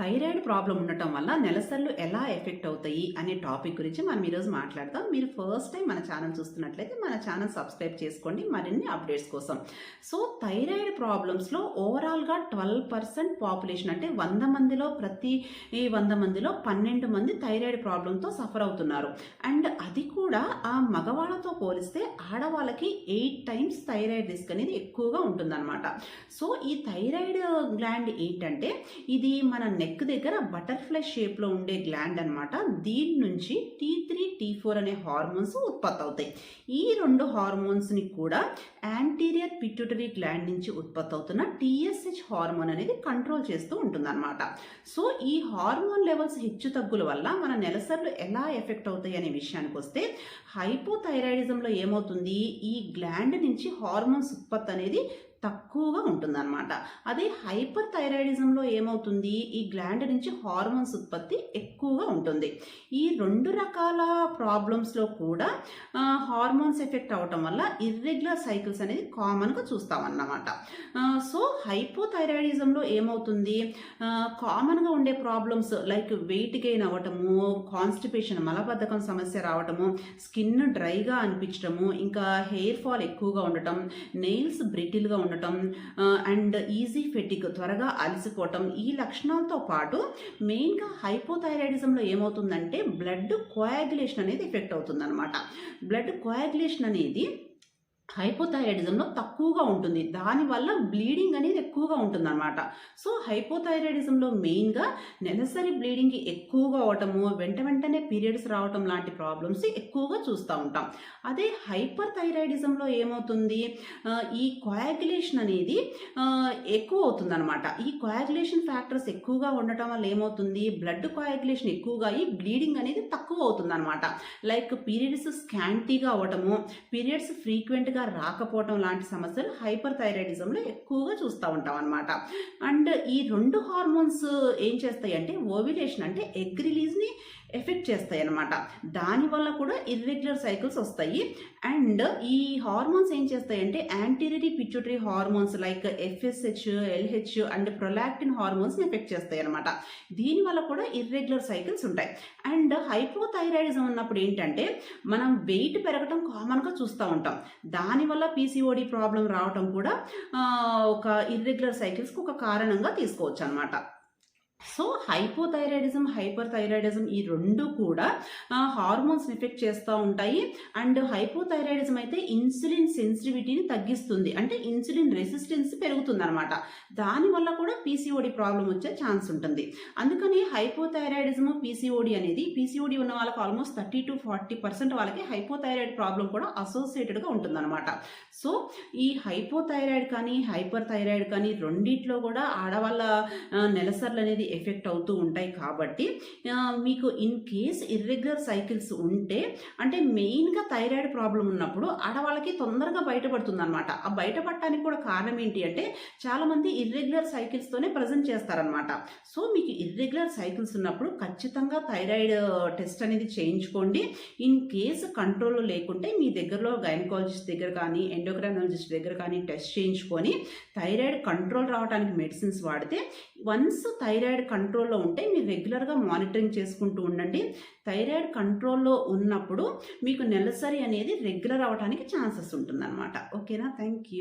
Thyroid problem ఉండటం వల్ల నెలసర్లు ఎలా ఎఫెక్ట్ అవుతాయి అనే టాపిక్ గురించి మనం ఈరోజు మాట్లాడదాం. మీరు ఫస్ట్ టైం మన ఛానల్ చూస్తున్నట్లయితే మన ఛానల్ సబ్స్క్రైబ్ చేసుకోండి. మరిన్ని అప్డేట్స్ కోసం. సో థైరాయిడ్ ప్రాబ్లమ్స్లో ఓవరాల్గా ట్వెల్వ్ పర్సెంట్ పాపులేషన్ అంటే వంద మందిలో ప్రతి వంద మందిలో పన్నెండు మంది థైరాయిడ్ ప్రాబ్లంతో సఫర్ అవుతున్నారు. అండ్ అది కూడా ఆ మగవాళ్ళతో పోలిస్తే ఆడవాళ్ళకి ఎయిట్ టైమ్స్ థైరాయిడ్ రిస్క్ అనేది ఎక్కువగా ఉంటుందన్నమాట. సో ఈ థైరాయిడ్ గ్లాండ్ ఏంటంటే ఇది మన నెక్ దగ్గర బటర్ఫ్లై షేప్లో ఉండే గ్లాండ్ అనమాట దీని నుంచి టీ త్రీ టీ ఫోర్ అనే హార్మోన్స్ ఉత్పత్తి అవుతాయి. ఈ రెండు హార్మోన్స్ని కూడా యాంటీరియర్ పిట్యూటరీ గ్లాండ్ నుంచి ఉత్పత్తి అవుతున్న టీఎస్హెచ్ హార్మోన్ అనేది కంట్రోల్ చేస్తూ ఉంటుందన్నమాట. సో ఈ హార్మోన్ లెవెల్స్ హెచ్చు తగ్గుల వల్ల మన నెలసర్లు ఎలా ఎఫెక్ట్ అవుతాయి అనే విషయానికి వస్తే హైపోథైరాయిడిజంలో ఏమవుతుంది? ఈ గ్లాండ్ నుంచి హార్మోన్స్ ఉత్పత్తి అనేది తక్కువగా ఉంటుందన్నమాట. అదే హైపర్ థైరాయిడిజంలో ఏమవుతుంది? ఈ గ్లాండ్ నుంచి హార్మోన్స్ ఉత్పత్తి ఎక్కువగా ఉంటుంది. ఈ రెండు రకాల ప్రాబ్లమ్స్లో కూడా హార్మోన్స్ ఎఫెక్ట్ అవటం వల్ల ఇర్రెగ్యులర్ సైకిల్స్ అనేది కామన్గా చూస్తామన్నమాట. సో హైపోథైరాయిడిజంలో ఏమవుతుంది? కామన్గా ఉండే ప్రాబ్లమ్స్ లైక్ వెయిట్ గెయిన్ అవ్వటము కాన్స్టిపేషన్ మలబద్ధకం సమస్య రావటము స్కిన్ డ్రైగా అనిపించడము ఇంకా హెయిర్ ఫాల్ ఎక్కువగా ఉండటం నెయిల్స్ బ్రిటిల్గా ఉండటం అండ్ ఈజీ ఫెటిక్ త్వరగా అలసిపోవటం ఈ లక్షణాలతో పాటు మెయిన్గా హైపోథైరాయిడిజంలో ఏమవుతుందంటే బ్లడ్ కోయాగులేషన్ అనేది ఎఫెక్ట్ అవుతుందన్నమాట. బ్లడ్ కోయాగులేషన్ అనేది హైపోథైరాయిడిజంలో తక్కువగా ఉంటుంది. దానివల్ల బ్లీడింగ్ అనేది ఎక్కువగా ఉంటుంది అనమాట సో హైపోథైరాయిడిజంలో మెయిన్గా నెలసరి బ్లీడింగ్ ఎక్కువగా అవటము వెంట వెంటనే పీరియడ్స్ రావటం లాంటి ప్రాబ్లమ్స్ ఎక్కువగా చూస్తూ ఉంటాం. అదే హైపర్ థైరాయిడిజంలో ఏమవుతుంది ఈ కోయాగులేషన్ అనేది ఎక్కువ అవుతుంది అనమాట ఈ కోయాగులేషన్ ఫ్యాక్టర్స్ ఎక్కువగా ఉండటం వల్ల ఏమవుతుంది? బ్లడ్ కోయాగులేషన్ ఎక్కువగా అయ్యి బ్లీడింగ్ అనేది తక్కువ అవుతుంది అనమాట లైక్ పీరియడ్స్ స్కాంటీగా అవ్వటము పీరియడ్స్ ఫ్రీక్వెంట్గా రాకపోవటం లాంటి సమస్యలు హైపర్ థైరాయిడిజంలో ఎక్కువగా చూస్తూ ఉంటాం అనమాట అండ్ ఈ రెండు హార్మోన్స్ ఏం చేస్తాయి అంటే ఓవిలేషన్ అంటే ఎగ్ రిలీజ్ని ఎఫెక్ట్ చేస్తాయి అనమాట దానివల్ల కూడా ఇర్రెగ్యులర్ సైకిల్స్ వస్తాయి. అండ్ ఈ హార్మోన్స్ ఏం చేస్తాయంటే anterior pituitary hormones like FSH LH and prolactin హార్మోన్స్ని effect చేస్తాయి అనమాట దీనివల్ల కూడా ఇర్రెగ్యులర్ సైకిల్స్ ఉంటాయి. అండ్ హైపోథైరాయిడిజం ఉన్నప్పుడు ఏంటంటే మనం వెయిట్ పెరగటం కామన్గా చూస్తూ ఉంటాం. దానివల్ల పీసీఓడి ప్రాబ్లం రావటం కూడా ఒక ఇర్రెగ్యులర్ సైకిల్స్కి ఒక కారణంగా తీసుకోవచ్చు అనమాట సో హైపోథైరాయిడిజం హైపర్ థైరాయిడిజం ఈ రెండు కూడా హార్మోన్స్ ఎఫెక్ట్ చేస్తూ ఉంటాయి. అండ్ హైపోథైరాయిడిజం అయితే ఇన్సులిన్ సెన్సిటివిటీని తగ్గిస్తుంది. అంటే ఇన్సులిన్ రెసిస్టెన్స్ పెరుగుతుంది అనమాట దానివల్ల కూడా పీసీఓడి ప్రాబ్లం వచ్చే ఛాన్స్ ఉంటుంది. అందుకని హైపోథైరాయిడిజం పీసీఓడి అనేది పీసీఓడి ఉన్న వాళ్ళకి almost thirty to forty percent వాళ్ళకి హైపోథైరాయిడ్ ప్రాబ్లం కూడా అసోసియేటెడ్గా ఉంటుందన్నమాట. సో ఈ హైపోథైరాయిడ్ కానీ హైపర్ థైరాయిడ్ కానీ రెండిట్లో కూడా ఆడవాళ్ళ నెలసర్లు అనేది ఎఫెక్ట్ అవుతూ ఉంటాయి కాబట్టి మీకు ఇన్ కేస్ ఇర్రెగ్యులర్ సైకిల్స్ ఉంటే అంటే మెయిన్గా థైరాయిడ్ ప్రాబ్లం ఉన్నప్పుడు ఆడవాళ్ళకి తొందరగా బయటపడుతుంది అనమాట ఆ బయటపడటానికి కూడా కారణం ఏంటి అంటే చాలామంది ఇర్రెగ్యులర్ సైకిల్స్తోనే ప్రజెంట్ చేస్తారనమాట సో మీకు ఇర్రెగ్యులర్ సైకిల్స్ ఉన్నప్పుడు ఖచ్చితంగా థైరాయిడ్ టెస్ట్ అనేది చేయించుకోండి. ఇన్ కేసు కంట్రోల్లో లేకుంటే మీ దగ్గరలో గైనకాలజిస్ట్ దగ్గర కానీ ఎండోక్రైనాలజిస్ట్ దగ్గర కానీ టెస్ట్ చేయించుకొని థైరాయిడ్ కంట్రోల్ రావడానికి మెడిసిన్స్ వాడితే వన్స్ థైరాయిడ్ థైరాయిడ్ కంట్రోల్లో ఉంటే మీరు రెగ్యులర్గా మానిటరింగ్ చేసుకుంటూ ఉండండి. థైరాయిడ్ కంట్రోల్లో ఉన్నప్పుడు మీకు నెలసరి అనేది రెగ్యులర్ అవ్వడానికి ఛాన్సెస్ ఉంటుందన్నమాట. ఓకేనా? Thank you